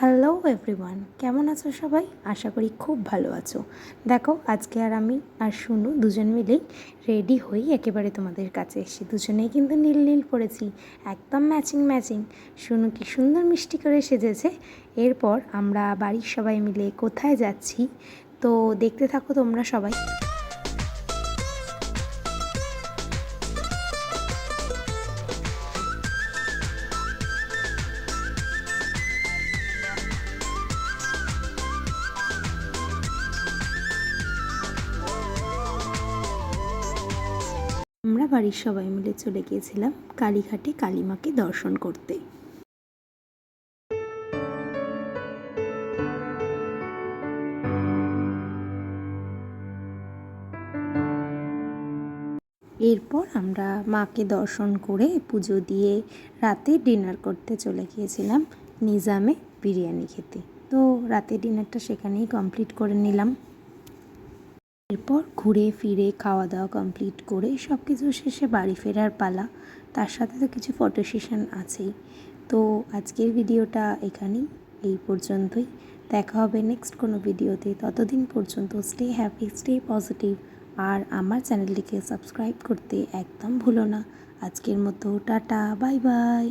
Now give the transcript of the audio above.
Hello everyone কেমন আছো সবাই? আশা করি খুব ভালো আছো। দেখো, আজকে আর আমি আর শুনু দুজন মিলেই রেডি হই একেবারে তোমাদের কাছে এসে দুজনেই কিন্তু নীল নীল পরেছি একদম ম্যাচিং ম্যাচিং শুনু কি সুন্দর মিষ্টি করে সেজেছে। এরপর আমরা বাড়ির সবাই মিলে কোথায় যাচ্ছি? তো দেখতে থাকো তোমরা সবাই। আমরা বাড়ির সবাই মিলে চলে গিয়েছিলাম কালীঘাটে কালীমাকে দর্শন করতে। এরপর আমরা মাকে দর্শন করে পুজো দিয়ে রাতে ডিনার করতে চলে গিয়েছিলাম নিজামে বিরিয়ানি খেতে। তো রাতে ডিনারটা সেখানেই কমপ্লিট করে নিলাম। এরপর ঘুরে ফিরে খাওয়া দাওয়া কমপ্লিট করে সব কিছু শেষে বাড়ি ফেরার পালা। তার সাথে তো কিছু ফটো সেশন আছেই। তো আজকের ভিডিওটা এখানেই। এই পর্যন্তই। দেখা হবে নেক্সট কোনো ভিডিওতে। ততদিন পর্যন্ত স্টে হ্যাপি স্টে পজিটিভ আর আমার চ্যানেলটিকে সাবস্ক্রাইব করতে একদম ভুলো না। আজকের মতো, টাটা বাই বাই